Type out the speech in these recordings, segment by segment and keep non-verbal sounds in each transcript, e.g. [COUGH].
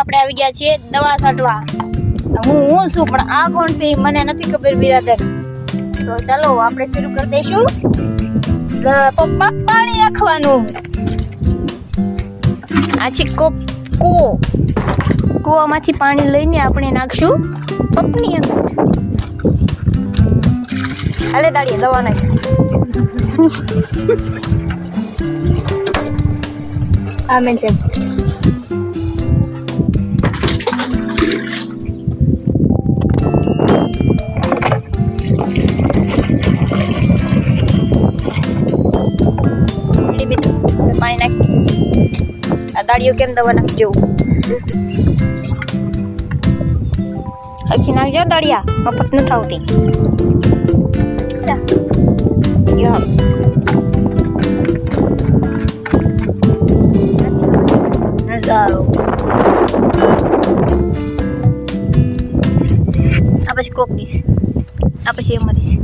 આપણે આવી ગયા છીએ દવા છાંટવા હું હું છું, પણ આ કોણ છે મને નથી ખબર બિરાદર. તો ચાલો, આપણે શરૂ કરી દઈશું. પપ્પા, પાણી નાખવાનું આ છે કોપ, કૂવો. કૂવામાંથી પાણી લઈને આપણે નાખશું પપની અંદર. હાલે દાડીએ, દવા નાખી. [LAUGHS] આ મેં છે નાખી આ દાડીઓ કેમ દવા નાખજો હરખી નાખજો દાડિયા મફત નથી આવતી યસ નજારો આ પછી કોકની છે આ પછી અમારી છે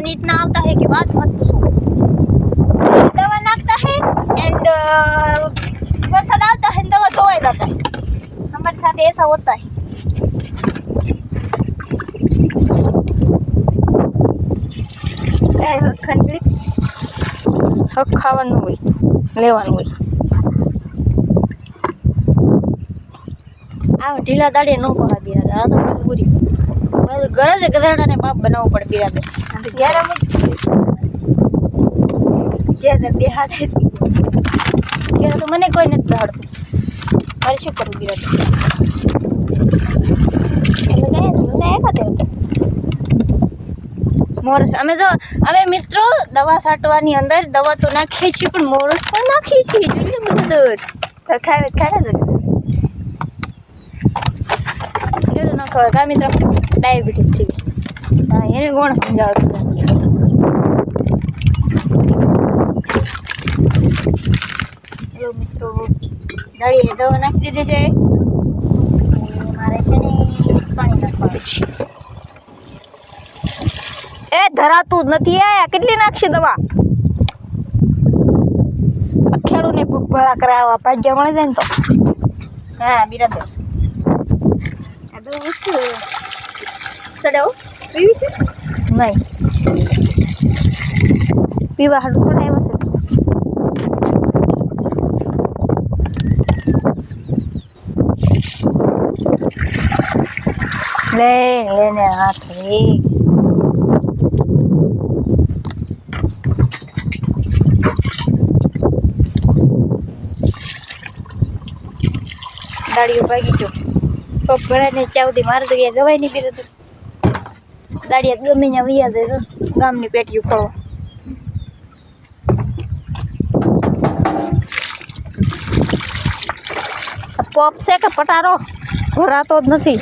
पवन इतना आता है कि बात मत पूछो दवा नाखता है एंड बरसात आता है दवा धोया जाता है हमारे साथ ऐसा होता है ખંડલી હક ખાવાનું હોય લેવાનું હોય આ ઢીલા દાડે ન પહા બિરાદર આ તો મજબૂરી બસ જ ગધાડાને બાપ બનાવવો પડે બિરાદર ત્યારે અમે જ્યારે દેહાડે ત્યારે તો મને કોઈ નથી દહાડતું મારે શું કરવું તે મોરસ અમે જો અમે મિત્રો દવા છાંટવાની અંદર દવા તો નાખીએ છીએ પણ મોરસ પણ નાખીએ છીએ. જોઈએ બરાબર ખાવે ખાવે જ. એટલું ન ખબર કા મિત્રો? ડાયાબિટીસ થઈ ગઈ. એને કોણ સમજાવતું જો મિત્રો, દાળીએ દવા નાખી દીધી છે. મારે છે ને પાણી નાખવાનું છે. એ, ધરાતું નથી. એ, કેટલી નાખશે દવા? આ ખેડૂને ભૂખભળા કરાવવા પાજ્યા મળે જાય ને તો. હા, બિરાદર. આ દવા વસ્તુ પીવી છે? નહીં. પીવા હાટું થોડા આવ્યા છે. લે લેને હાથ રે. દાડીઓ ભાગી ગયો. પગ ભરાને ચાવતી મારે તો ગયા જવાય નહીં બીજું દાડિયા ગમે ત્યાં વૈયા જાય ગામની પેટીઓ ફળવા પોપ છે કે પટારો? ભરાતો જ નથી.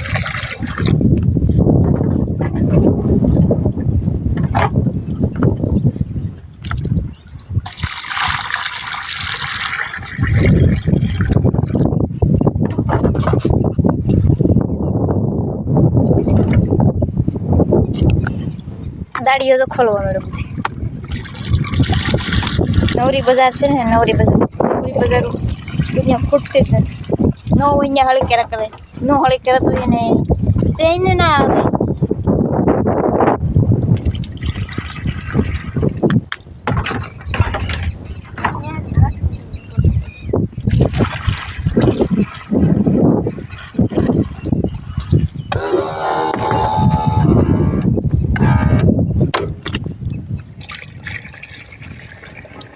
દાડીઓ તો ખોલવા મળે બધી નવરી બજાર છે ને, નવરી બજાર. નવરી બજાર દુનિયા ખૂટતી જ નથી. ન હોય અહીંયા હળી કેરા કરે ન હળી કેરા તો એને ચેન ના આવે.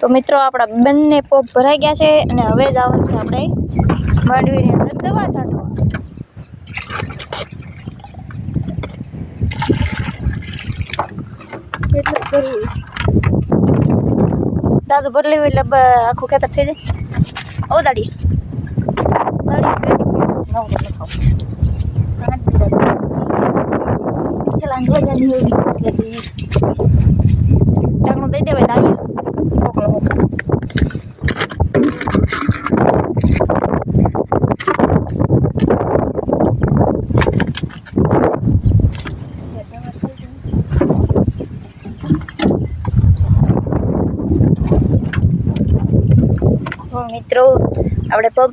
તો મિત્રો આપણા બંને પોપ ભરાઈ ગયા છે અને હવે જવાનું છે આપણે માંડવીની અંદર દવા છાંટવા. એટલું જ કરવું દાદુ ભરલી હોય એટલે આખું ખેતર થઈ જાય. ઓ દાડી. દાડી પેટી નવ એટલે ખાવ ચલા ધ્વજાની એવી. ઢાંકણું દઈ દેવાય દાડી. મિત્રો આપણે પગ